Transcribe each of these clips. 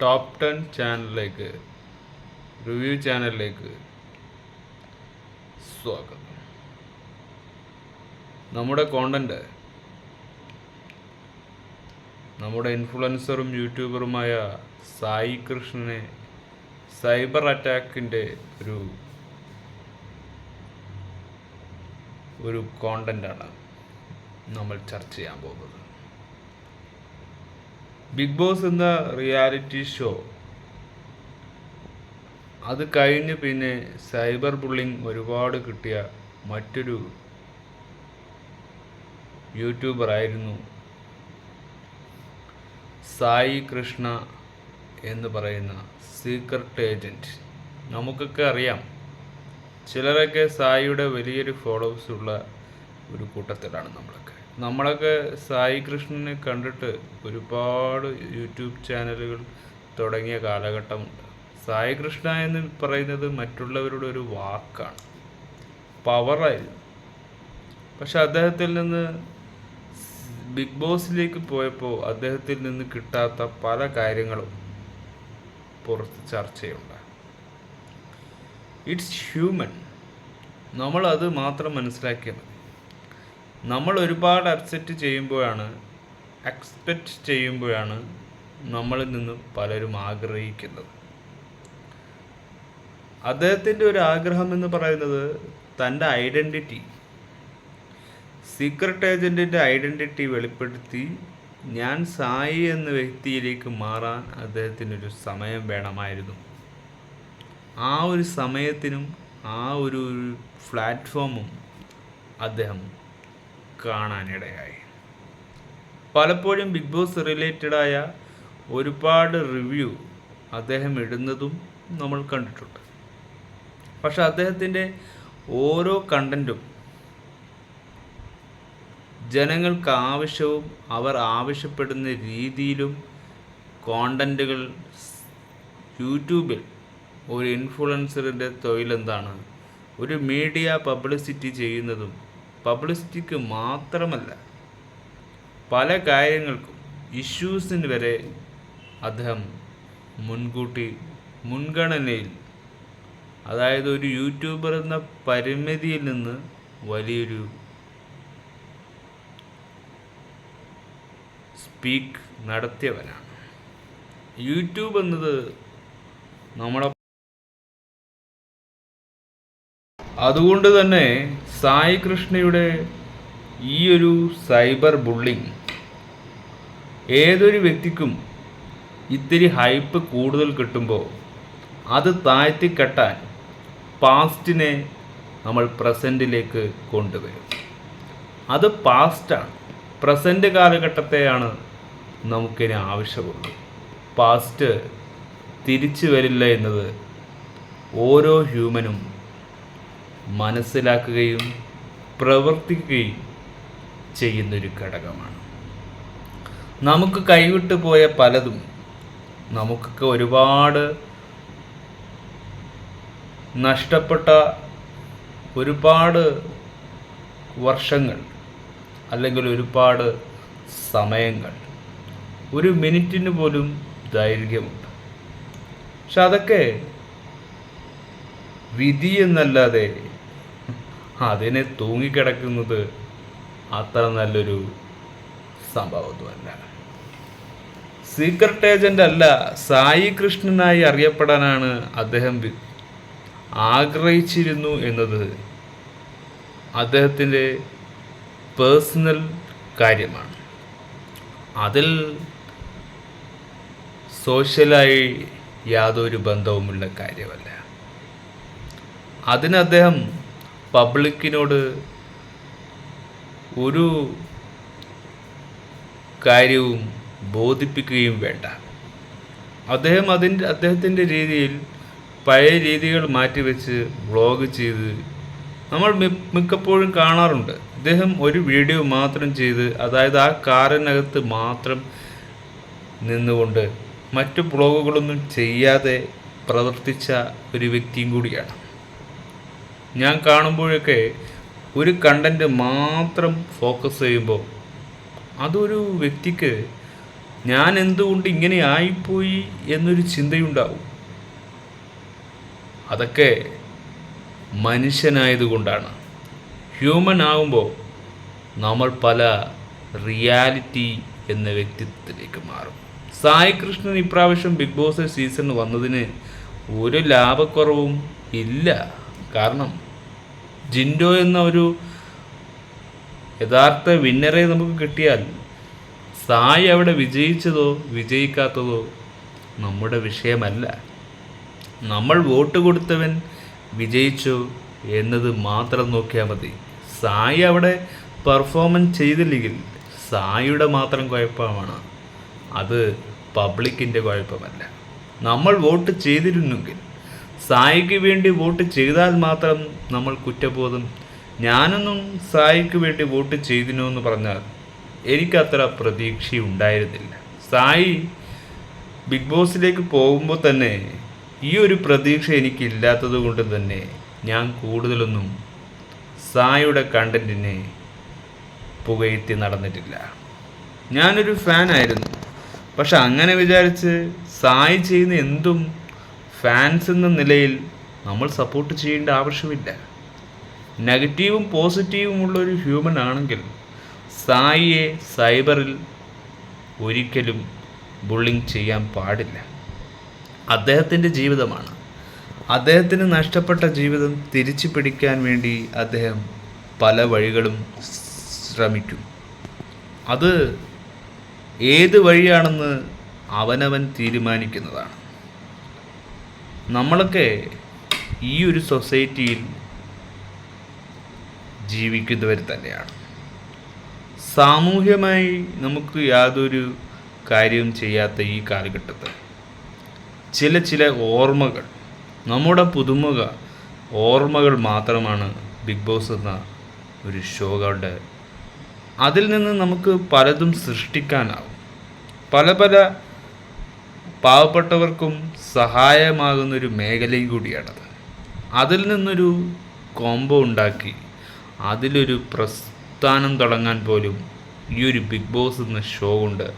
Top ten ചാനലിലേക്ക് review ചാനലിലേക്ക് സ്വാഗതം. നമ്മുടെ കോണ്ടന്റ് നമ്മുടെ ഇൻഫ്ലുവൻസറും യൂട്യൂബറുമായ സായി കൃഷ്ണനെ സൈബർ അറ്റാക്കിന്റെ ഒരു ഒരു കോണ്ടന്റാണ് നമ്മൾ ചർച്ച ചെയ്യാൻ പോകുന്നത്. ബിഗ് ബോസ് എന്ന റിയാലിറ്റി ഷോ. അത് കഴിഞ്ഞ് പിന്നെ സൈബർ ബുള്ളിങ് ഒരുപാട് കിട്ടിയ മറ്റൊരു യൂട്യൂബർ ആയിരുന്നു സായി കൃഷ്ണ എന്ന് പറയുന്ന സീക്രട്ട് ഏജന്റ് നമുക്കൊക്കെ അറിയാം ചിലരൊക്കെ സായിയുടെ വലിയൊരു ഫോളോവേഴ്സ് ഉള്ള ഒരു കൂട്ടത്തിലാണ് നമ്മളൊക്കെ. നമ്മളൊക്കെ സായി കൃഷ്ണനെ കണ്ടിട്ട് ഒരുപാട് യൂട്യൂബ് ചാനലുകൾ തുടങ്ങിയ കാലഘട്ടമുണ്ട്. സായി കൃഷ്ണ എന്ന് പറയുന്നത് മറ്റുള്ളവരുടെ ഒരു വാക്കാണ്. പവറായിരുന്നു പക്ഷെ അദ്ദേഹത്തിൽ നിന്ന് ബിഗ് ബോസിലേക്ക് പോയപ്പോൾ അദ്ദേഹത്തിൽ നിന്ന് കിട്ടാത്ത പല കാര്യങ്ങളും പുറത്ത് ചർച്ചയുണ്ട് ഇറ്റ്സ് ഹ്യൂമൻ നമ്മൾ അത് മാത്രം മനസ്സിലാക്കിയാൽ മതി നമ്മൾ ഒരുപാട് അപ്സെറ്റ് ചെയ്യുമ്പോഴാണ് എക്സ്പെക്റ്റ് ചെയ്യുമ്പോഴാണ് നമ്മളിൽ നിന്ന് പലരും ആഗ്രഹിക്കുന്നത്. അദ്ദേഹത്തിന്റെ ഒരു ആഗ്രഹം എന്ന് പറയുന്നത് തന്റെ ഐഡന്റിറ്റി സീക്രട്ട് ഏജന്റിന്റെ ഐഡന്റിറ്റി വെളിപ്പെടുത്തി ഞാൻ സായി എന്ന വ്യക്തിയിലേക്ക് മാറാൻ അദ്ദേഹത്തിനൊരു സമയം വേണമായിരുന്നു. ആ ഒരു സമയത്തിനും ആ ഒരു പ്ലാറ്റ്ഫോമും അദ്ദേഹം കാണാനിടയായി. പലപ്പോഴും ബിഗ് ബോസ് റിലേറ്റഡായ ഒരുപാട് റിവ്യൂ അദ്ദേഹം ഇടുന്നതും നമ്മൾ കണ്ടിട്ടുണ്ട്. പക്ഷെ അദ്ദേഹത്തിന്റെ ഓരോ കണ്ടന്റും ജനങ്ങൾക്ക് ആവശ്യവും അവർ ആവശ്യപ്പെടുന്ന രീതിയിലും കോണ്ടന്റുകൾ യൂട്യൂബിൽ ഒരു ഇൻഫ്ലുവൻസറിന്റെ തൊഴിലെന്താണ്? ഒരു മീഡിയ പബ്ലിസിറ്റി ചെയ്യുന്നതും പബ്ലിസിറ്റിക്ക് മാത്രമല്ല പല കാര്യങ്ങൾക്കും ഇഷ്യൂസിന് വരെ അദ്ദേഹം മുൻകൂട്ടി മുൻഗണനയിൽ അതായത് ഒരു യൂട്യൂബർ എന്ന പരിമിതിയിൽ നിന്ന് വലിയൊരു സ്പീക്ക് നടത്തിയവനാണ്. യൂട്യൂബ് എന്നത് നമ്മളെ അതുകൊണ്ട് തന്നെ സായി കൃഷ്ണയുടെ ഈ ഒരു സൈബർ ബുള്ളിങ് ഏതൊരു വ്യക്തിക്കും ഇത്തിരി ഹൈപ്പ് കൂടുതൽ കിട്ടുമ്പോൾ അത് താഴ്ത്തിക്കെട്ടാൻ പാസ്റ്റിനെ നമ്മൾ പ്രസന്റിലേക്ക് കൊണ്ടുവരും. അത് പാസ്റ്റാണ്. പ്രസന്റ് കാലഘട്ടത്തെയാണ് നമുക്കിനി ആവശ്യമുള്ളത്. പാസ്റ്റ് തിരിച്ചു വരില്ല എന്നത് ഓരോ ഹ്യൂമനും മനസ്സിലാക്കുകയും പ്രവർത്തിക്കുകയും ചെയ്യുന്നൊരു ഘടകമാണ്. നമുക്ക് കൈവിട്ടു പോയ പലതും നമുക്കൊക്കെ ഒരുപാട് നഷ്ടപ്പെട്ട ഒരുപാട് വർഷങ്ങൾ അല്ലെങ്കിൽ ഒരുപാട് സമയങ്ങൾ. ഒരു മിനിറ്റിന് പോലും ദൈർഘ്യമുണ്ട്. പക്ഷെ അതൊക്കെ വിധി എന്നല്ലാതെ അതിനെ തൂങ്ങിക്കിടക്കുന്നത് അത്ര നല്ലൊരു സംഭവമൊന്നുമല്ല. സീക്രട്ട് ഏജന്റ് അല്ല സായി കൃഷ്ണനായി അറിയപ്പെടാനാണ് അദ്ദേഹം ആഗ്രഹിച്ചിരുന്നു എന്നത് അദ്ദേഹത്തിന്റെ പേഴ്സണൽ കാര്യമാണ്. അതിൽ സോഷ്യലായി യാതൊരു ബന്ധവുമുള്ള കാര്യമല്ല. അതിന് അദ്ദേഹം പബ്ലിക്കിനോട് ഒരു കാര്യവും ബോധിപ്പിക്കുകയും വേണ്ട. അദ്ദേഹം അതിന്റെ അദ്ദേഹത്തിന്റെ രീതിയിൽ പഴയ രീതികൾ മാറ്റിവെച്ച് വ്ളോഗ് ചെയ്ത് നമ്മൾ മിക്കപ്പോഴും കാണാറുണ്ട്. അദ്ദേഹം ഒരു വീഡിയോ മാത്രം ചെയ്ത് അതായത് ആ കാറിനകത്ത് മാത്രം നിന്നുകൊണ്ട് മറ്റു ബ്ലോഗുകളൊന്നും ചെയ്യാതെ പ്രവർത്തിച്ച ഒരു വ്യക്തിയും കൂടിയാണ്. ഞാൻ കാണുമ്പോഴൊക്കെ ഒരു കണ്ടന്റ് മാത്രം ഫോക്കസ് ചെയ്യുമ്പോൾ അതൊരു വ്യക്തിക്ക് ഞാൻ എന്തുകൊണ്ട് ഇങ്ങനെ ആയിപ്പോയി എന്നൊരു ചിന്തയുണ്ടാവും. അതൊക്കെ മനുഷ്യനായതുകൊണ്ടാണ്. ഹ്യൂമൻ ആവുമ്പോൾ നമ്മൾ പല റിയാലിറ്റി എന്ന വ്യക്തിത്വത്തിലേക്ക് മാറും. സായി കൃഷ്ണൻ ഇപ്രാവശ്യം ബിഗ് ബോസ് സീസൺ വന്നതിന് ഒരു ലാഭക്കുറവും ഇല്ല. കാരണം ജിൻഡോ എന്ന ഒരു യഥാർത്ഥ വിന്നറെ നമുക്ക് കിട്ടിയാൽ സായി അവിടെ വിജയിച്ചതോ വിജയിക്കാത്തതോ നമ്മുടെ വിഷയമല്ല. നമ്മൾ വോട്ട് കൊടുത്തവൻ വിജയിച്ചു എന്നത് മാത്രം നോക്കിയാൽ മതി. സായി അവിടെ പെർഫോമൻസ് ചെയ്തില്ലെങ്കിൽ സായിയുടെ മാത്രം കുഴപ്പമാണ്. അത് പബ്ലിക്കിന്റെ കുഴപ്പമല്ല. നമ്മൾ വോട്ട് ചെയ്തിരുന്നെങ്കിൽ സായിക്ക് വേണ്ടി വോട്ട് ചെയ്താൽ മാത്രം നമ്മൾ കുറ്റബോധം. ഞാനൊന്നും സായിക്ക് വേണ്ടി വോട്ട് ചെയ്തിനോ എന്ന് പറഞ്ഞാൽ എനിക്കത്ര പ്രതീക്ഷയുണ്ടായിരുന്നില്ല. സായി ബിഗ് ബോസിലേക്ക് പോകുമ്പോൾ തന്നെ ഈ ഒരു പ്രതീക്ഷ എനിക്കില്ലാത്തത് കൊണ്ട് തന്നെ ഞാൻ കൂടുതലൊന്നും സായിയുടെ കണ്ടന്റിനെ പുകയത്തി നടന്നിട്ടില്ല. ഞാനൊരു ഫാനായിരുന്നു. പക്ഷെ അങ്ങനെ വിചാരിച്ച് സായി ചെയ്യുന്ന എന്തും ഫാൻസ് എന്ന നിലയിൽ നമ്മൾ സപ്പോർട്ട് ചെയ്യേണ്ട ആവശ്യമില്ല. നെഗറ്റീവും പോസിറ്റീവും ഉള്ള ഒരു ഹ്യൂമൻ ആണെങ്കിൽ സായിയെ സൈബറിൽ ഒരിക്കലും ബുള്ളിങ് ചെയ്യാൻ പാടില്ല. അദ്ദേഹത്തിന്റെ ജീവിതമാണ്. അദ്ദേഹത്തിന് നഷ്ടപ്പെട്ട ജീവിതം തിരിച്ചു പിടിക്കാൻ വേണ്ടി അദ്ദേഹം പല വഴികളും ശ്രമിക്കും. അത് ഏത് വഴിയാണെന്ന് അവനവൻ തീരുമാനിക്കുന്നതാണ്. നമ്മളൊക്കെ ഈ ഒരു സൊസൈറ്റിയിൽ ജീവിക്കുന്നവർ തന്നെയാണ്. സാമൂഹ്യമായി നമുക്ക് യാതൊരു കാര്യവും ചെയ്യാത്ത ഈ കാലഘട്ടത്തിൽ ചില ചില ഓർമ്മകൾ നമ്മുടെ പുതുമുഖ ഓർമ്മകൾ മാത്രമാണ് ബിഗ് ബോസ് എന്ന ഒരു ഷോകളുടെ അതിൽ നിന്ന് നമുക്ക് പലതും സൃഷ്ടിക്കാനാവും. പല പല പാവപ്പെട്ടവർക്കും സഹായമാകുന്നൊരു മേഖലയും കൂടിയാണത്. അതിൽ നിന്നൊരു കോംബോ ഉണ്ടാക്കി അതിലൊരു പ്രസ്ഥാനം തുടങ്ങാൻ പോലും ഈ ഒരു ബിഗ് ബോസ് എന്ന ഷോ ഉണ്ട്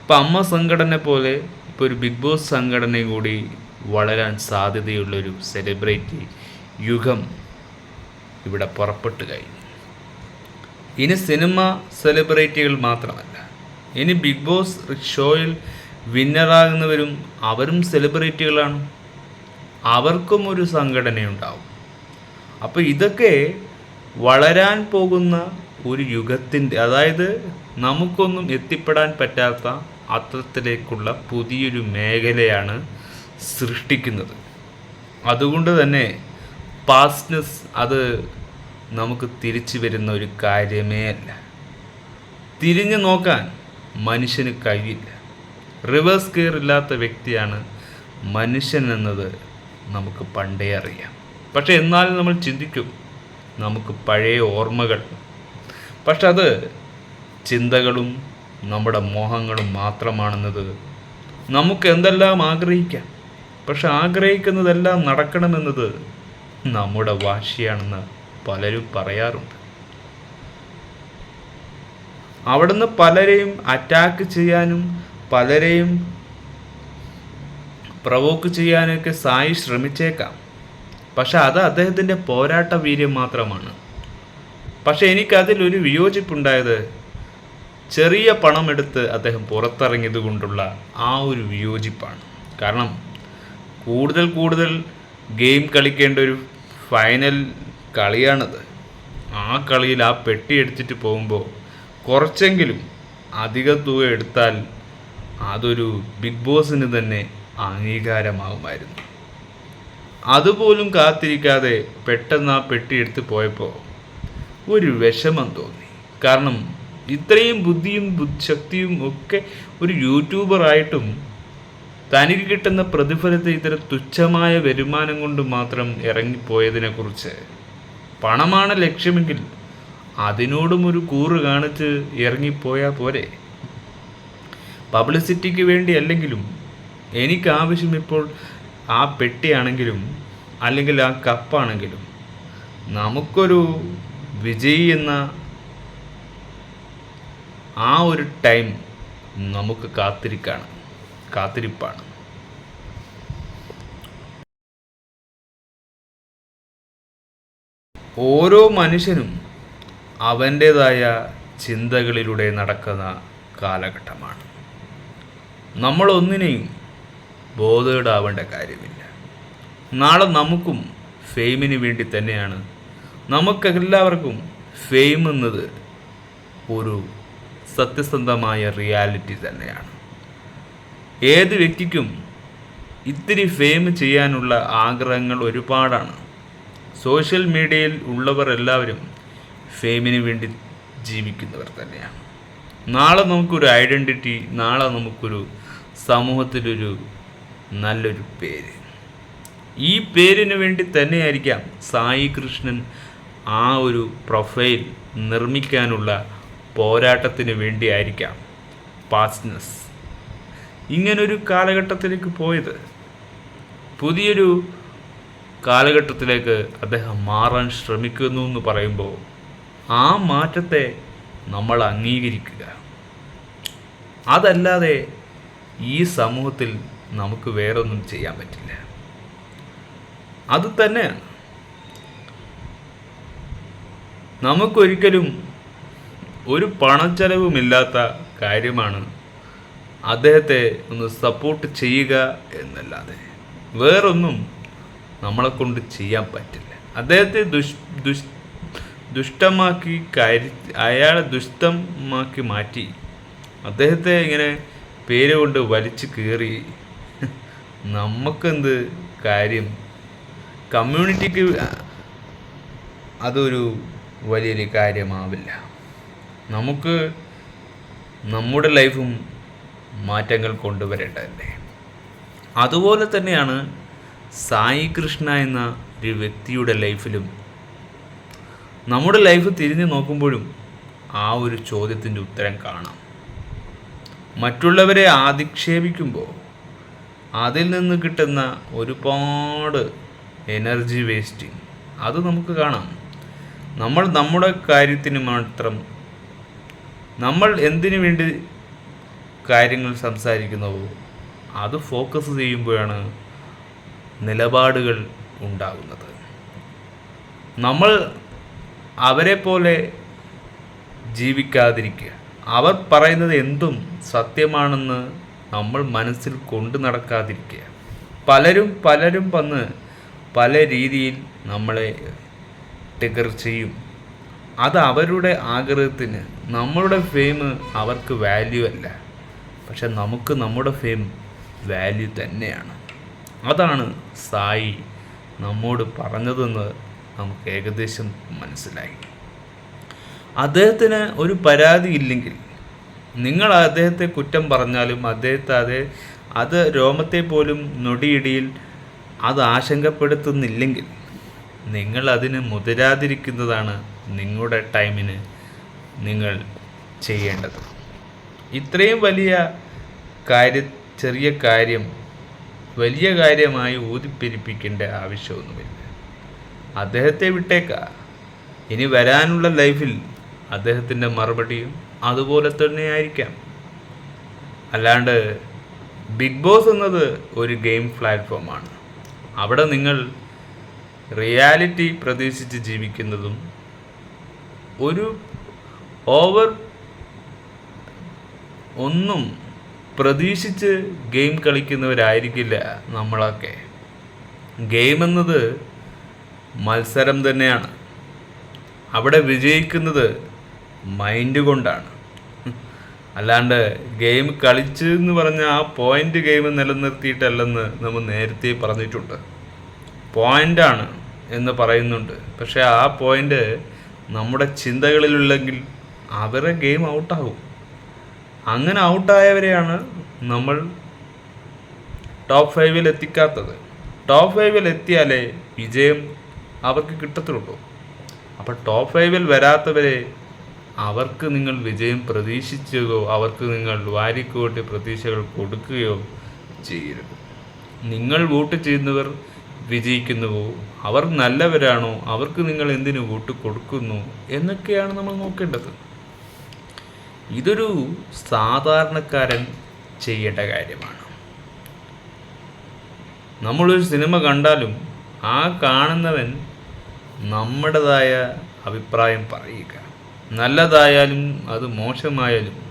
ഇപ്പം അമ്മ സംഘടന പോലെ ഇപ്പോൾ ഒരു ബിഗ് ബോസ് സംഘടനയും കൂടി വളരാൻ സാധ്യതയുള്ളൊരു സെലിബ്രിറ്റി യുഗം ഇവിടെ പുറപ്പെട്ടു കഴിഞ്ഞു. ഇനി സിനിമ സെലിബ്രിറ്റികൾ മാത്രമല്ല ഇനി ബിഗ് ബോസ് ഷോയിൽ വിന്നറാകുന്നവരും അവരും സെലിബ്രിറ്റികളാണ്. അവർക്കും ഒരു സംഘടനയുണ്ടാവും. അപ്പോൾ ഇതൊക്കെ വളരാൻ പോകുന്ന ഒരു യുഗത്തിന്റെ അതായത് നമുക്കൊന്നും എത്തിപ്പെടാൻ പറ്റാത്ത അത്രത്തിലേക്കുള്ള പുതിയൊരു മേഖലയാണ് സൃഷ്ടിക്കുന്നത്. അതുകൊണ്ട് തന്നെ പാസ്റ്റ്നെസ് അത് നമുക്ക് തിരിച്ചു വരുന്ന ഒരു കാര്യമേ അല്ല. തിരിഞ്ഞു നോക്കാൻ മനുഷ്യന് കഴിയില്ല. റിവേഴ്സ് ഗിയർ ഇല്ലാത്ത വ്യക്തിയാണ് മനുഷ്യൻ എന്നത് നമുക്ക് പണ്ടേ അറിയാം. പക്ഷെ എന്നാലും നമ്മൾ ചിന്തിക്കും നമുക്ക് പഴയ ഓർമ്മകൾ. പക്ഷെ അത് ചിന്തകളും നമ്മുടെ മോഹങ്ങളും മാത്രമാണെന്നത് നമുക്ക് എന്തെല്ലാം ആഗ്രഹിക്കാം? പക്ഷെ ആഗ്രഹിക്കുന്നതെല്ലാം നടക്കണമെന്നത് നമ്മുടെ വാശിയാണെന്ന് പലരും പറയാറുണ്ട്. അവിടുന്ന് പലരെയും അറ്റാക്ക് ചെയ്യാനും പലരെയും പ്രവോക്ക് ചെയ്യാനൊക്കെ സായി ശ്രമിച്ചേക്കാം. പക്ഷെ അത് അദ്ദേഹത്തിന്റെ പോരാട്ട വീര്യം മാത്രമാണ്. പക്ഷെ എനിക്കതിലൊരു വിയോജിപ്പുണ്ടായത് ചെറിയ പണമെടുത്ത് അദ്ദേഹം പുറത്തിറങ്ങിയത് കൊണ്ടുള്ള ആ ഒരു വിയോജിപ്പാണ്. കാരണം കൂടുതൽ കൂടുതൽ ഗെയിം കളിക്കേണ്ട ഒരു ഫൈനൽ കളിയാണത്. ആ കളിയിൽ ആ പെട്ടി എടുത്തിട്ട് പോകുമ്പോൾ കുറച്ചെങ്കിലും അധിക തുക എടുത്താൽ അതൊരു ബിഗ് ബോസിന് തന്നെ അംഗീകാരമാകുമായിരുന്നു അതുപോലും കാത്തിരിക്കാതെ പെട്ടെന്ന് ആ പെട്ടി എടുത്ത് പോയപ്പോൾ ഒരു വിഷമം തോന്നി. കാരണം ഇത്രയും ബുദ്ധിയും ശക്തിയും ഒക്കെ ഒരു യൂട്യൂബറായിട്ടും തനിക്ക് കിട്ടുന്ന പ്രതിഫലത്തെ ഇത്തരം തുച്ഛമായ വരുമാനം കൊണ്ട് മാത്രം ഇറങ്ങിപ്പോയതിനെക്കുറിച്ച് പണമാണ് ലക്ഷ്യമെങ്കിൽ അതിനോടും ഒരു കൂറ് കാണിച്ച് ഇറങ്ങിപ്പോയാൽ പോരെ. പബ്ലിസിറ്റിക്ക് വേണ്ടി അല്ലെങ്കിലും എനിക്ക് ആവശ്യം ഇപ്പോൾ ആ പെട്ടിയാണെങ്കിലും അല്ലെങ്കിൽ ആ കപ്പാണെങ്കിലും നമുക്കൊരു വിജയി എന്ന ആ ഒരു ടൈം നമുക്ക് കാത്തിരിക്കാണ്. കാത്തിരിപ്പാണ്. ഓരോ മനുഷ്യനും അവന്റേതായ ചിന്തകളിലൂടെ നടക്കുന്ന കാലഘട്ടമാണ്. നമ്മളൊന്നിനെയും ബോധേഡാവേണ്ട കാര്യമില്ല. നാളെ നമുക്കും ഫെയിമിന് വേണ്ടി തന്നെയാണ്. നമുക്കെല്ലാവർക്കും ഫെയിം എന്നത് ഒരു സത്യസന്ധമായ റിയാലിറ്റി തന്നെയാണ്. ഏത് വ്യക്തിക്കും ഇത്തിരി ഫെയിം ചെയ്യാനുള്ള ആഗ്രഹങ്ങൾ ഒരുപാടാണ്. സോഷ്യൽ മീഡിയയിൽ ഉള്ളവർ എല്ലാവരും ഫെയിമിന് വേണ്ടി ജീവിക്കുന്നവർ തന്നെയാണ്. നാളെ നമുക്കൊരു ഐഡന്റിറ്റി നാളെ നമുക്കൊരു സമൂഹത്തിലൊരു നല്ലൊരു പേര്. ഈ പേരിന് വേണ്ടി തന്നെയായിരിക്കാം സായി കൃഷ്ണൻ ആ ഒരു പ്രൊഫൈൽ നിർമ്മിക്കാനുള്ള പോരാട്ടത്തിന് വേണ്ടിയായിരിക്കാം പാസ്നസ്. ഇങ്ങനൊരു കാലഘട്ടത്തിലേക്ക് പോയത്. പുതിയൊരു കാലഘട്ടത്തിലേക്ക് അദ്ദേഹം മാറാൻ ശ്രമിക്കുന്നു എന്ന് പറയുമ്പോൾ ആ മാറ്റത്തെ നമ്മൾ അംഗീകരിക്കുക. അതല്ലാതെ ഈ സമൂഹത്തിൽ നമുക്ക് വേറെ ഒന്നും ചെയ്യാൻ പറ്റില്ല. അത് തന്നെയാണ് നമുക്കൊരിക്കലും ഒരു പണച്ചെലവുമില്ലാത്ത കാര്യമാണ് അദ്ദേഹത്തെ ഒന്ന് സപ്പോർട്ട് ചെയ്യുക എന്നല്ലാതെ വേറൊന്നും നമ്മളെ കൊണ്ട് ചെയ്യാൻ പറ്റില്ല. അദ്ദേഹത്തെ ദുഷ് ദുഷ് ദുഷ്ടമാക്കി കാര്യ അയാളെ ദുഷ്ടമാക്കി മാറ്റി അദ്ദേഹത്തെ ഇങ്ങനെ പേര് കൊണ്ട് വലിച്ചു കീറി. നമുക്കെന്ത് കാര്യം? കമ്മ്യൂണിറ്റിക്ക് അതൊരു വലിയൊരു കാര്യമാവില്ല. നമുക്ക് നമ്മുടെ ലൈഫും മാറ്റങ്ങൾ കൊണ്ടുവരേണ്ടതല്ലേ? അതുപോലെ തന്നെയാണ് സായി കൃഷ്ണ എന്ന ഒരു വ്യക്തിയുടെ ലൈഫിലും നമ്മുടെ ലൈഫ് തിരിഞ്ഞു നോക്കുമ്പോഴും ആ ഒരു ചോദ്യത്തിന്റെ ഉത്തരം കാണാം. മറ്റുള്ളവരെ ആധിക്ഷേപിക്കുമ്പോൾ അതിൽ നിന്ന് കിട്ടുന്ന ഒരുപാട് എനർജി വേസ്റ്റിംഗ് അത് നമുക്ക് കാണാം. നമ്മൾ നമ്മുടെ കാര്യത്തിന് മാത്രം നമ്മൾ എന്തിനു വേണ്ടി കാര്യങ്ങൾ സംസാരിക്കുന്നുവോ അത് ഫോക്കസ് ചെയ്യുമ്പോഴാണ് നിലപാടുകൾ ഉണ്ടാകുന്നത്. നമ്മൾ അവരെ പോലെ ജീവിക്കാതിരിക്കുക. അവർ പറയുന്നത് എന്തും സത്യമാണെന്ന് നമ്മൾ മനസ്സിൽ കൊണ്ടു നടക്കാതിരിക്കുക. പലരും പലരും വന്ന് പല രീതിയിൽ നമ്മളെ ടിഗർ ചെയ്യും. അത് അവരുടെ ആഗ്രഹത്തിന് നമ്മളുടെ ഫെയിം അവർക്ക് വാല്യൂ അല്ല. പക്ഷെ നമുക്ക് നമ്മുടെ ഫെയിം വാല്യൂ തന്നെയാണ്. അതാണ് സായി നമ്മോട് പറഞ്ഞതെന്ന് നമുക്ക് ഏകദേശം മനസ്സിലായി. അദ്ദേഹത്തിന് ഒരു പരാതി ഇല്ലെങ്കിൽ നിങ്ങൾ അദ്ദേഹത്തെ കുറ്റം പറഞ്ഞാലും അദ്ദേഹത്തെ അത് അത് രോമത്തെ പോലും നൊടിയിടിയിൽ അത് ആശങ്കപ്പെടുത്തുന്നില്ലെങ്കിൽ നിങ്ങൾ അതിന് മുതിരാതിരിക്കുന്നതാണ് നിങ്ങളുടെ ടൈമിന് നിങ്ങൾ ചെയ്യേണ്ടത്. ഇത്രയും വലിയ കാര്യ ചെറിയ കാര്യം വലിയ കാര്യമായി ഊതിപ്പെരിപ്പിക്കേണ്ട ആവശ്യമൊന്നുമില്ല. അദ്ദേഹത്തെ വിട്ടേക്ക. ഇനി വരാനുള്ള ലൈഫിൽ അദ്ദേഹത്തിന്റെ മറുപടിയും അതുപോലെ തന്നെ ആയിരിക്കാം അല്ലാണ്ട് ബിഗ് ബോസ് എന്നത് ഒരു ഗെയിം പ്ലാറ്റ്ഫോമാണ് അവിടെ നിങ്ങൾ റിയാലിറ്റി പ്രതീക്ഷിച്ച് ജീവിക്കുന്നതും ഒരു ഓവർ ഒന്നും പ്രതീക്ഷിച്ച് ഗെയിം കളിക്കുന്നവരായിരിക്കില്ല നമ്മളൊക്കെ. ഗെയിം എന്നത് മത്സരം തന്നെയാണ്. അവിടെ വിജയിക്കുന്നത് മൈൻഡ് കൊണ്ടാണ്. അല്ലാണ്ട് ഗെയിം കളിച്ച് എന്ന് പറഞ്ഞ ആ പോയിന്റ് ഗെയിം നിലനിർത്തിയിട്ടല്ലെന്ന് നമ്മൾ നേരത്തെ പറഞ്ഞിട്ടുണ്ട്. പോയിന്റാണ് എന്ന് പറയുന്നുണ്ട്. പക്ഷേ ആ പോയിന്റ് നമ്മുടെ ചിന്തകളിലുള്ളെങ്കിൽ അവരെ ഗെയിം ഔട്ടാകും അങ്ങനെ ഔട്ടായവരെയാണ് നമ്മൾ ടോപ്പ് ഫൈവിൽ എത്തിക്കാത്തത്. ടോപ്പ് ഫൈവിൽ എത്തിയാലേ വിജയം അവർക്ക് കിട്ടത്തുള്ളൂ. അപ്പോൾ ടോപ്പ് ഫൈവിൽ വരാത്തവരെ അവർക്ക് നിങ്ങൾ വിജയം പ്രതീക്ഷിക്കുകയോ അവർക്ക് നിങ്ങൾ വാരിക്കൂട്ടി പ്രതീക്ഷകൾ കൊടുക്കുകയോ ചെയ്യരുത്. നിങ്ങൾ വോട്ട് ചെയ്യുന്നവർ വിജയിക്കുന്നുവോ? അവർ നല്ലവരാണോ? അവർക്ക് നിങ്ങൾ എന്തിനു വോട്ട് കൊടുക്കുന്നു? എന്നൊക്കെയാണ് നമ്മൾ നോക്കേണ്ടത്. ഇതൊരു സാധാരണക്കാരൻ ചെയ്യേണ്ട കാര്യമാണ്. നമ്മളൊരു സിനിമ കണ്ടാലും ആ കാണുന്നവൻ നമ്മുടേതായ അഭിപ്രായം പറയുക. നല്ലതായാലും അത് മോശമായാലും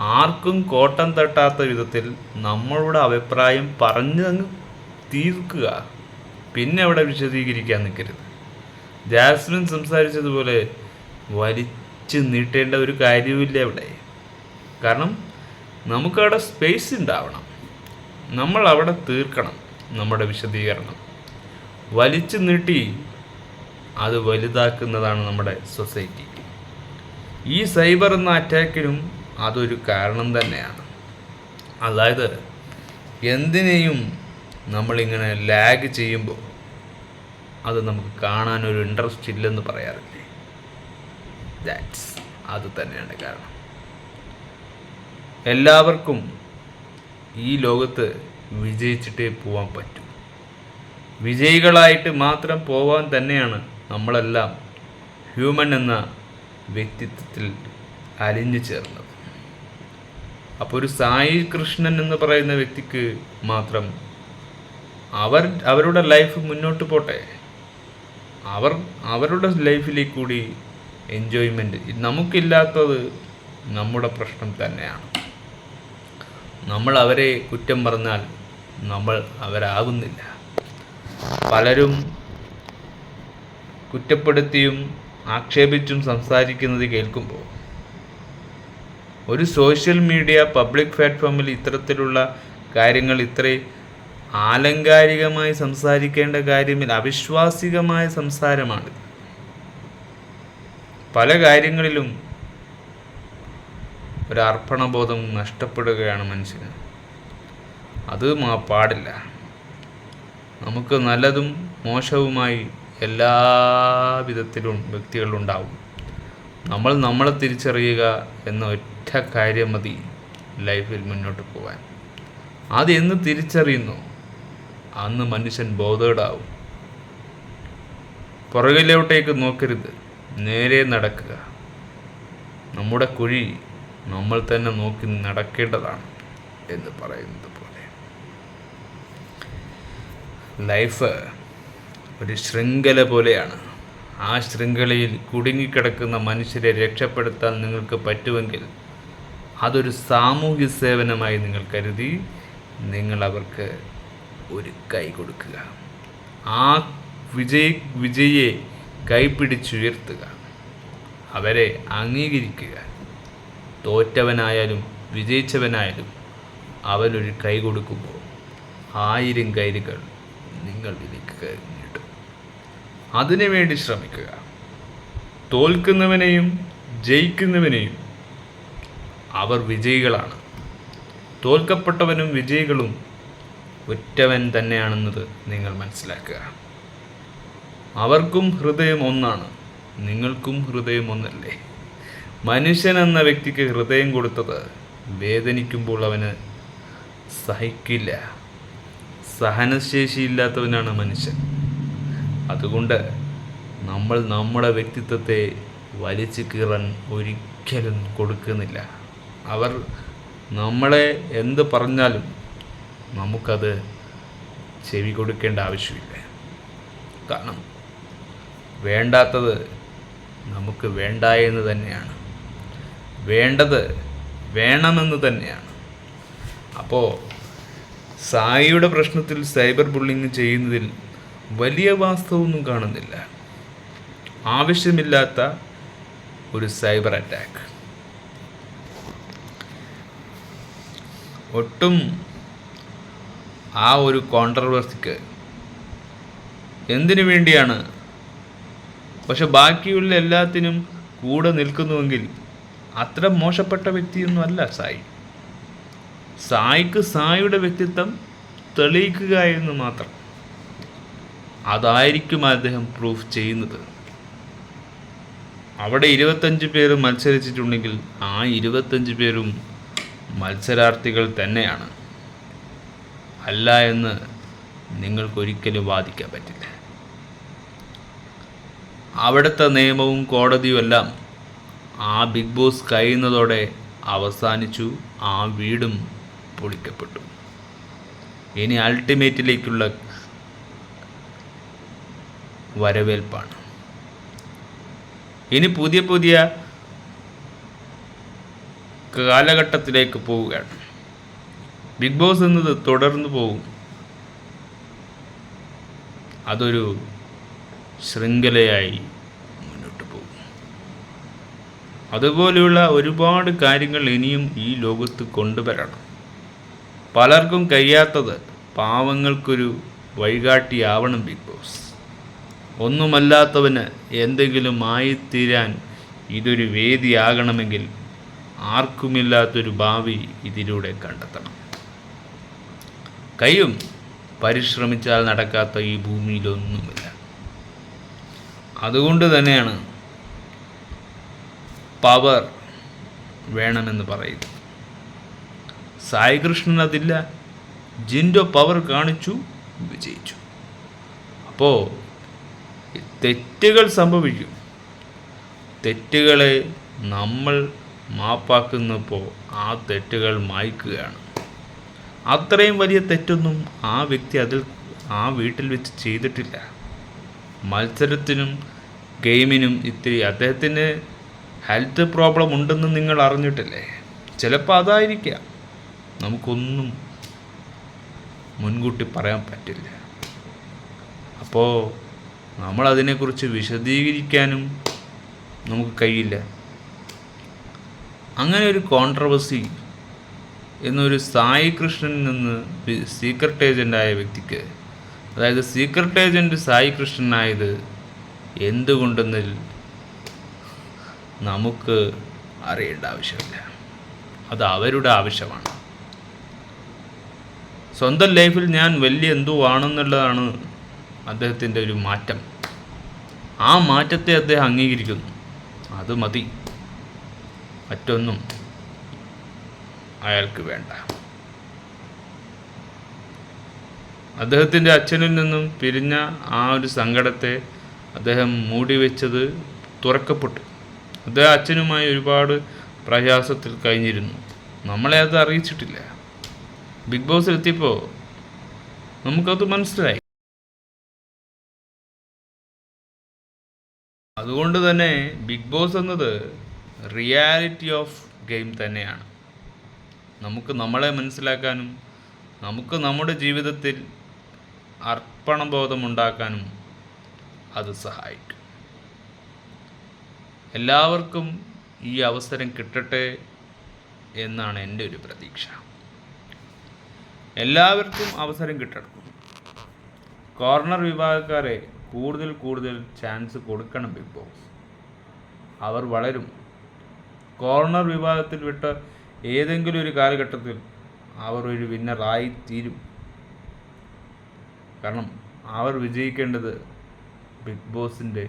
ആർക്കും കോട്ടം തട്ടാത്ത വിധത്തിൽ നമ്മളുടെ അഭിപ്രായം പറഞ്ഞു അങ്ങ് തീർക്കുക. പിന്നെ അവിടെ വിശദീകരിക്കാൻ നിൽക്കരുത്. ജാസ്മിൻ സംസാരിച്ചതുപോലെ വലിച്ചു നീട്ടേണ്ട ഒരു കാര്യമില്ല അവിടെ കാരണം നമുക്കവിടെ സ്പേസ് ഉണ്ടാവണം. നമ്മൾ അവിടെ തീർക്കണം നമ്മുടെ വിശദീകരണം. വലിച്ചു നീട്ടി അത് വലുതാക്കുന്നതാണ് നമ്മുടെ സൊസൈറ്റി ഈ സൈബർ എന്ന അറ്റാക്കിനും അതൊരു കാരണം തന്നെയാണ്. അതായത് എന്തിനേയും നമ്മളിങ്ങനെ ലാഗ് ചെയ്യുമ്പോൾ അത് നമുക്ക് കാണാൻ ഒരു ഇൻട്രസ്റ്റ് ഇല്ലെന്ന് പറയാറില്ലേ? ദാറ്റ്സ് അത് തന്നെയാണ് കാരണം. എല്ലാവർക്കും ഈ ലോകത്ത് വിജയിച്ചിട്ടേ പോവാൻ പറ്റൂ. വിജയികളായിട്ട് മാത്രം പോവാൻ തന്നെയാണ് നമ്മളെല്ലാം ഹ്യൂമൻ എന്ന വ്യക്തിത്വത്തിൽ അലിഞ്ഞു ചേർന്നത്. അപ്പോൾ ഒരു സായി കൃഷ്ണൻ എന്ന് പറയുന്ന വ്യക്തിക്ക് മാത്രം അവർ അവരുടെ ലൈഫ് മുന്നോട്ട് പോട്ടെ. അവർ അവരുടെ ലൈഫിലേക്ക് കൂടി എൻജോയ്മെന്റ് നമുക്കില്ലാത്തത് നമ്മുടെ പ്രശ്നം തന്നെയാണ്. നമ്മൾ അവരെ കുറ്റം പറഞ്ഞാൽ നമ്മൾ അവരാകുന്നില്ല. പലരും കുറ്റപ്പെടുത്തിയും ആക്ഷേപിച്ചും സംസാരിക്കുന്നത് കേൾക്കുമ്പോൾ ഒരു സോഷ്യൽ മീഡിയ പബ്ലിക് പ്ലാറ്റ്ഫോമിൽ ഇത്തരത്തിലുള്ള കാര്യങ്ങൾ ഇത്രയും ആലങ്കാരികമായി സംസാരിക്കേണ്ട കാര്യമില്ല അവിശ്വാസികമായ സംസാരമാണ്. പല കാര്യങ്ങളിലും ഒരു അർപ്പണബോധം നഷ്ടപ്പെടുകയാണ് മനുഷ്യന്. അത് പാടില്ല. നമുക്ക് നല്ലതും മോശവുമായി എല്ലാ വിധത്തിലും വ്യക്തികളുണ്ടാവും നമ്മൾ നമ്മളെ തിരിച്ചറിയുക എന്ന ഒറ്റ കാര്യം മതി ലൈഫിൽ മുന്നോട്ട് പോകാൻ അത് എന്ന് തിരിച്ചറിയുന്നു? അന്ന് മനുഷ്യൻ ബോധേഡാവും പുറകിലോട്ടേക്ക് നോക്കരുത്. നേരെ നടക്കുക. നമ്മുടെ കുഴി നമ്മൾ തന്നെ നോക്കി നടക്കേണ്ടതാണ് എന്ന് പറയുന്നത് പോലെ. ലൈഫ് ഒരു ശൃംഖല പോലെയാണ്. ആ ശൃംഖലയിൽ കുടുങ്ങിക്കിടക്കുന്ന മനുഷ്യരെ രക്ഷപ്പെടുത്താൻ നിങ്ങൾക്ക് പറ്റുമെങ്കിൽ അതൊരു സാമൂഹ്യ സേവനമായി നിങ്ങൾ കരുതി നിങ്ങൾ അവർക്ക് ഒരു കൈ കൊടുക്കുക. ആ വിജയ് വിജയെ കൈപിടിച്ചുയർത്തുക. അവരെ അംഗീകരിക്കുക. തോറ്റവനായാലും വിജയിച്ചവനായാലും അവനൊരു കൈ കൊടുക്കുമ്പോൾ ആയിരം കൈരുകൾ നിങ്ങൾ കയറി. അതിനുവേണ്ടി ശ്രമിക്കുക. തോൽക്കുന്നവനെയും ജയിക്കുന്നവനെയും അവർ വിജയികളാണ്. തോൽക്കപ്പെട്ടവനും വിജയികളും ഒറ്റവൻ തന്നെയാണെന്നത് നിങ്ങൾ മനസ്സിലാക്കുക. അവർക്കും ഹൃദയം ഒന്നാണ് നിങ്ങൾക്കും ഹൃദയം ഒന്നല്ലേ? മനുഷ്യൻ എന്ന വ്യക്തിക്ക് ഹൃദയം കൊടുത്തത് വേദനിക്കുമ്പോൾ അവന് സഹിക്കില്ല. സഹനശേഷിയില്ലാത്തവനാണ് മനുഷ്യൻ. അതുകൊണ്ട് നമ്മൾ നമ്മുടെ വ്യക്തിത്വത്തെ വലിച്ചു കീറാൻ ഒരിക്കലും കൊടുക്കുന്നില്ല. അവർ നമ്മളെ എന്ത് പറഞ്ഞാലും നമുക്കത് ചെവി കൊടുക്കേണ്ട ആവശ്യമില്ല. കാരണം വേണ്ടാത്തത് നമുക്ക് വേണ്ട എന്ന് തന്നെയാണ്. വേണ്ടത് വേണമെന്ന് തന്നെയാണ്. അപ്പോൾ സായിയുടെ പ്രശ്നത്തിൽ സൈബർ ബുള്ളിങ് ചെയ്യുന്നതിൽ വലിയ വാസ്തവമൊന്നും കാണുന്നില്ല. ആവശ്യമില്ലാത്ത ഒരു സൈബർ അറ്റാക്ക്. ഒട്ടും ആ ഒരു കോൺട്രവേഴ്സിക്ക് എന്തിനു വേണ്ടിയാണ്? പക്ഷെ ബാക്കിയുള്ള എല്ലാത്തിനും കൂടെ നിൽക്കുന്നുവെങ്കിൽ അത്ര മോശപ്പെട്ട വ്യക്തിയൊന്നും അല്ല സായി. സായിക്ക് സായിയുടെ വ്യക്തിത്വം തെളിയിക്കുക എന്ന് മാത്രം. അതായിരിക്കും അദ്ദേഹം പ്രൂഫ് ചെയ്യുന്നത്. അവിടെ ഇരുപത്തഞ്ച് പേര് മത്സരിച്ചിട്ടുണ്ടെങ്കിൽ ആ ഇരുപത്തഞ്ച് പേരും മത്സരാർത്ഥികൾ തന്നെയാണ്. അല്ല എന്ന് നിങ്ങൾക്കൊരിക്കലും വാദിക്കാൻ പറ്റില്ല. അവിടുത്തെ നിയമവും കോടതിയും എല്ലാം ആ ബിഗ് ബോസ് കഴിയുന്നതോടെ അവസാനിച്ചു. ആ വീടും പൊളിക്കപ്പെട്ടു. ഇനി അൾട്ടിമേറ്റിലേക്കുള്ള വരവേൽപ്പാണ്. ഇനി പുതിയ പുതിയ കാലഘട്ടത്തിലേക്ക് പോവുകയാണ്. ബിഗ് ബോസ് എന്നത് തുടർന്നു പോകും. അതൊരു ശൃംഖലയായി മുന്നോട്ട് പോകും. അതുപോലെയുള്ള ഒരുപാട് കാര്യങ്ങൾ ഇനിയും ഈ ലോകത്ത് കൊണ്ടുവരണം. പലർക്കും കഴിയാത്തത് പാവങ്ങൾക്കൊരു വഴികാട്ടിയാവണം ബിഗ് ബോസ്. ഒന്നുമല്ലാത്തവന് എന്തെങ്കിലും ആയിത്തീരാൻ ഇതൊരു വേദിയാകണമെങ്കിൽ ആർക്കുമില്ലാത്തൊരു ഭാവി ഇതിലൂടെ കണ്ടെത്തണം. കഴിയും പരിശ്രമിച്ചാൽ നടക്കാത്ത ഈ ഭൂമിയിലൊന്നുമില്ല. അതുകൊണ്ട് തന്നെയാണ് പവർ വേണമെന്ന് പറയുന്നത്. സായി കൃഷ്ണൻ അതില്ല ജിൻഡോ പവർ കാണിച്ചു വിജയിച്ചു. അപ്പോൾ തെറ്റുകൾ സംഭവിക്കും. തെറ്റുകളെ നമ്മൾ മാപ്പാക്കുന്നപ്പോൾ ആ തെറ്റുകൾ മായ്ക്കുകയാണ്. അത്രയും വലിയ തെറ്റൊന്നും ആ വ്യക്തി അതിൽ ആ വീട്ടിൽ വെച്ച് ചെയ്തിട്ടില്ല. മത്സരത്തിനും ഗെയിമിനും ഇത്തിരി അദ്ദേഹത്തിന് ഹെൽത്ത് പ്രോബ്ലം ഉണ്ടെന്ന് നിങ്ങൾ അറിഞ്ഞിട്ടില്ലേ? ചിലപ്പോൾ അതായിരിക്കാം. നമുക്കൊന്നും മുൻകൂട്ടി പറയാൻ പറ്റില്ല. അപ്പോൾ നമ്മൾ അതിനെക്കുറിച്ച് വിശദീകരിക്കാനും നമുക്ക് കഴിയില്ല. അങ്ങനെ ഒരു കോൺട്രവേഴ്സി എന്നൊരു സായി കൃഷ്ണനിൽ നിന്ന് സീക്രട്ട് ഏജന്റായ വ്യക്തിക്ക് അതായത് സീക്രട്ട് ഏജന്റ് സായി കൃഷ്ണനായത് എന്തുകൊണ്ടെന്നിൽ നമുക്ക് അറിയേണ്ട ആവശ്യമില്ല. അത് അവരുടെ ആവശ്യമാണ്. സ്വന്തം ലൈഫിൽ ഞാൻ വലിയ എന്തോ ആണെന്നുള്ളതാണ് അദ്ദേഹത്തിന്റെ ഒരു മാറ്റം. ആ മാറ്റത്തെ അദ്ദേഹം അംഗീകരിക്കുന്നു. അത് മതി. മറ്റൊന്നും അയാൾക്ക് വേണ്ട. അദ്ദേഹത്തിന്റെ അച്ഛനിൽ നിന്നും പിരിഞ്ഞ ആ ഒരു സങ്കടത്തെ അദ്ദേഹം മൂടി വെച്ചത് തുറക്കപ്പെട്ടു. അദ്ദേഹം അച്ഛനുമായി ഒരുപാട് പ്രയാസത്തിൽ കഴിഞ്ഞിരുന്നു. നമ്മളെ അത് അറിയിച്ചിട്ടില്ല. ബിഗ് ബോസ് എത്തിയപ്പോൾ നമുക്കത് മനസ്സിലായി. അതുകൊണ്ട് തന്നെ ബിഗ് ബോസ് എന്നത് റിയാലിറ്റി ഓഫ് ഗെയിം തന്നെയാണ്. നമുക്ക് നമ്മളെ മനസ്സിലാക്കാനും നമുക്ക് നമ്മുടെ ജീവിതത്തിൽ അർപ്പണബോധമുണ്ടാക്കാനും അത് സഹായിക്കും. എല്ലാവർക്കും ഈ അവസരം കിട്ടട്ടെ എന്നാണ് എന്റെ ഒരു പ്രതീക്ഷ. എല്ലാവർക്കും അവസരം കിട്ടണം. കോർണർ വിഭാഗക്കാരെ കൂടുതൽ കൂടുതൽ ചാൻസ് കൊടുക്കണം ബിഗ് ബോസ് അവർ വളരും. കോർണർ വിഭാഗത്തിൽ വിട്ട ഏതെങ്കിലും ഒരു കാലഘട്ടത്തിൽ അവർ ഒരു വിന്നറായി തീരും. കാരണം അവർ വിജയിക്കേണ്ടത് ബിഗ് ബോസിന്റെ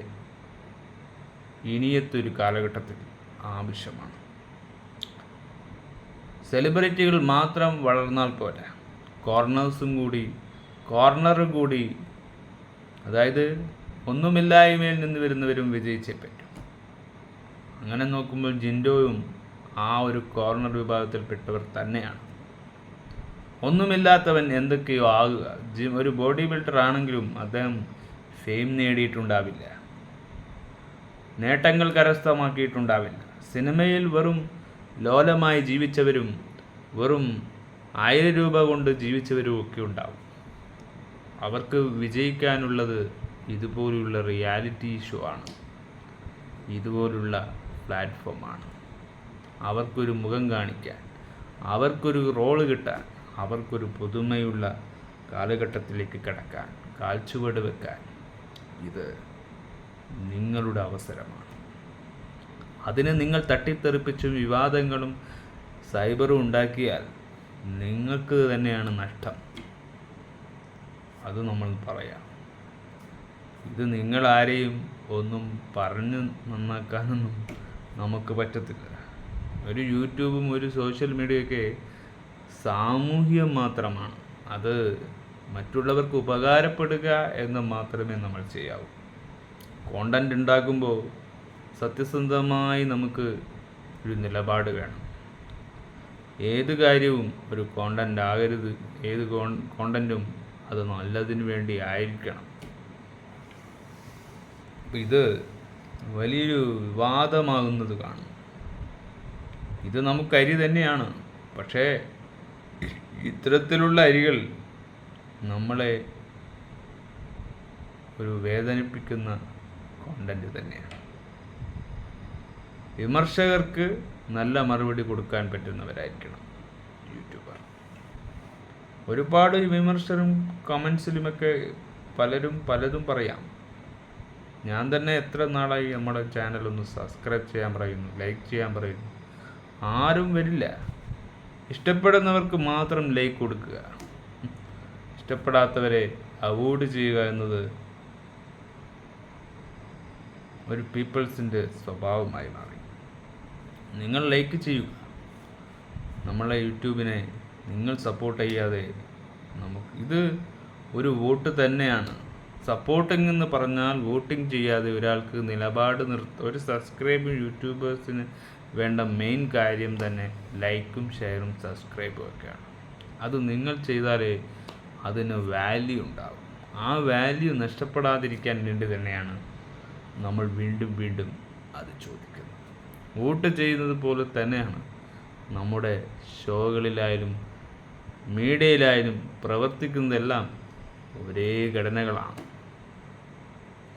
ഇനിയത്തെ ഒരു കാലഘട്ടത്തിൽ ആവശ്യമാണ്. സെലിബ്രിറ്റികൾ മാത്രം വളർന്നാൽ പോരാ. കോർണേഴ്സും കൂടി കോർണറും കൂടി അതായത് ഒന്നുമില്ലായ്മയിൽ നിന്ന് വരുന്നവരും വിജയിച്ചേ പറ്റും അങ്ങനെ നോക്കുമ്പോൾ ജിൻഡോയും ആ ഒരു കോർണർ വിഭാഗത്തിൽപ്പെട്ടവർ തന്നെയാണ്. ഒന്നുമില്ലാത്തവൻ എന്തൊക്കെയോ ആകുക. ജി ഒരു ബോഡി ബിൽഡർ ആണെങ്കിലും അദ്ദേഹം ഫെയിം നേടിയിട്ടുണ്ടാവില്ല. നേട്ടങ്ങൾ കരസ്ഥമാക്കിയിട്ടുണ്ടാവില്ല. സിനിമയിൽ വെറും ലോലമായി ജീവിച്ചവരും വെറും ആയിരം രൂപ കൊണ്ട് ജീവിച്ചവരും ഒക്കെ ഉണ്ടാവും. അവർക്ക് വിജയിക്കാനുള്ളത് ഇതുപോലുള്ള റിയാലിറ്റി ഷോ ആണ്. ഇതുപോലുള്ള പ്ലാറ്റ്ഫോമാണ് അവർക്കൊരു മുഖം കാണിക്കാൻ അവർക്കൊരു റോൾ കിട്ടാൻ അവർക്കൊരു പുതുമയുള്ള കാലഘട്ടത്തിലേക്ക് കിടക്കാൻ കാൽച്ചുവട് വെക്കാൻ ഇത് നിങ്ങളുടെ അവസരമാണ്. അതിന് നിങ്ങൾ തട്ടിത്തെറിപ്പിച്ചും വിവാദങ്ങളും സൈബറും ഉണ്ടാക്കിയാൽ നിങ്ങൾക്ക് തന്നെയാണ് നഷ്ടം. അത് നമ്മൾ പറയാം. ഇത് നിങ്ങളാരെയും ഒന്നും പറഞ്ഞ് നന്നാക്കാനൊന്നും നമുക്ക് പറ്റത്തില്ല. ഒരു യൂട്യൂബും ഒരു സോഷ്യൽ മീഡിയയൊക്കെ സാമൂഹ്യം മാത്രമാണ്. അത് മറ്റുള്ളവർക്ക് ഉപകാരപ്പെടുക എന്ന് മാത്രമേ നമ്മൾ ചെയ്യാവൂ. കോണ്ടന്റ് ഉണ്ടാക്കുമ്പോൾ സത്യസന്ധമായി നമുക്ക് ഒരു നിലപാട് വേണം. ഏത് കാര്യവും ഒരു കോണ്ടന്റ് ആകരുത്. ഏത് കോണ്ടന്റും അത് നല്ലതിന് വേണ്ടി ആയിരിക്കണം. ഇത് വലിയൊരു വിവാദമാകുന്നത് കാണും. ഇത് നമുക്ക് അരി തന്നെയാണ്. പക്ഷേ ഇത്തരത്തിലുള്ള അരികൾ നമ്മളെ ഒരു വേദനിപ്പിക്കുന്ന കോണ്ടന്റ് തന്നെയാണ്. വിമർശകർക്ക് നല്ല മറുപടി കൊടുക്കാൻ പറ്റുന്നവരായിരിക്കണം യൂട്യൂബർ. ഒരുപാട് വിമർശനം കമൻസിലുമൊക്കെ പലരും പലതും പറയാം. ഞാൻ തന്നെ എത്ര നാളായി നമ്മുടെ ചാനൽ ഒന്ന് സബ്സ്ക്രൈബ് ചെയ്യാൻ പറയുന്നു ലൈക്ക് ചെയ്യാൻ പറയുന്നു. ആരും വരില്ല. ഇഷ്ടപ്പെടുന്നവർക്ക് മാത്രം ലൈക്ക് കൊടുക്കുക. ഇഷ്ടപ്പെടാത്തവരെ അവോയ്ഡ് ചെയ്യുക എന്നത് ഒരു പീപ്പിൾസിന്റെ സ്വഭാവമായി മാറി. നിങ്ങൾ ലൈക്ക് ചെയ്യുക. നമ്മളെ യൂട്യൂബിനെ നിങ്ങൾ സപ്പോർട്ട് ചെയ്യാതെ നമുക്ക് ഇത് ഒരു വോട്ട് തന്നെയാണ്. സപ്പോർട്ടിംഗ് എന്ന് പറഞ്ഞാൽ വോട്ടിംഗ് ചെയ്യാതെ ഒരാൾക്ക് നിലപാട് നിർത്ത ഒരു സബ്സ്ക്രൈബും യൂട്യൂബേഴ്സിന് വേണ്ട മെയിൻ കാര്യം തന്നെ ലൈക്കും ഷെയറും സബ്സ്ക്രൈബും ഒക്കെയാണ് അത് നിങ്ങൾ ചെയ്താലേ അതിന് വാല്യൂ ഉണ്ടാകും ആ വാല്യൂ നഷ്ടപ്പെടാതിരിക്കാൻ വേണ്ടി തന്നെയാണ് നമ്മൾ വീണ്ടും വീണ്ടും അത് ചോദിക്കുന്നത്. വോട്ട് ചെയ്യുന്നത് പോലെ തന്നെയാണ് നമ്മുടെ ഷോകളിലായാലും മീഡിയയിലായാലും പ്രവർത്തിക്കുന്നതെല്ലാം ഒരേ ഘടനകളാണ്.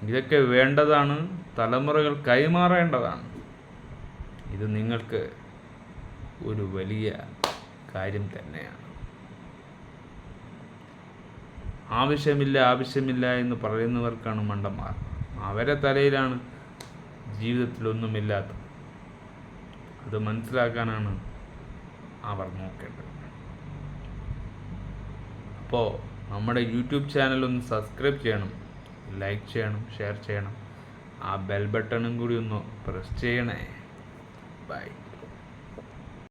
ഇതൊക്കെ വേണ്ടതാണ് തലമുറകൾ കൈമാറേണ്ടതാണ്. ഇത് നിങ്ങൾക്ക് ഒരു വലിയ കാര്യം തന്നെയാണ്. ആവശ്യമില്ല ആവശ്യമില്ല എന്ന് പറയുന്നവർക്കാണ് മണ്ടന്മാർ. അവരെ തലയിലാണ് ജീവിതത്തിലൊന്നുമില്ലാത്തത്. അത് മനസ്സിലാക്കാനാണ് അവർ നോക്കേണ്ടത്. അപ്പോൾ നമ്മുടെ യൂട്യൂബ് ചാനൽ ഒന്ന് സബ്സ്ക്രൈബ് ചെയ്യണം ലൈക്ക് ചെയ്യണം ഷെയർ ചെയ്യണം. ആ ബെൽ ബട്ടണും കൂടി ഒന്ന് പ്രസ് ചെയ്യണേ. ബൈ.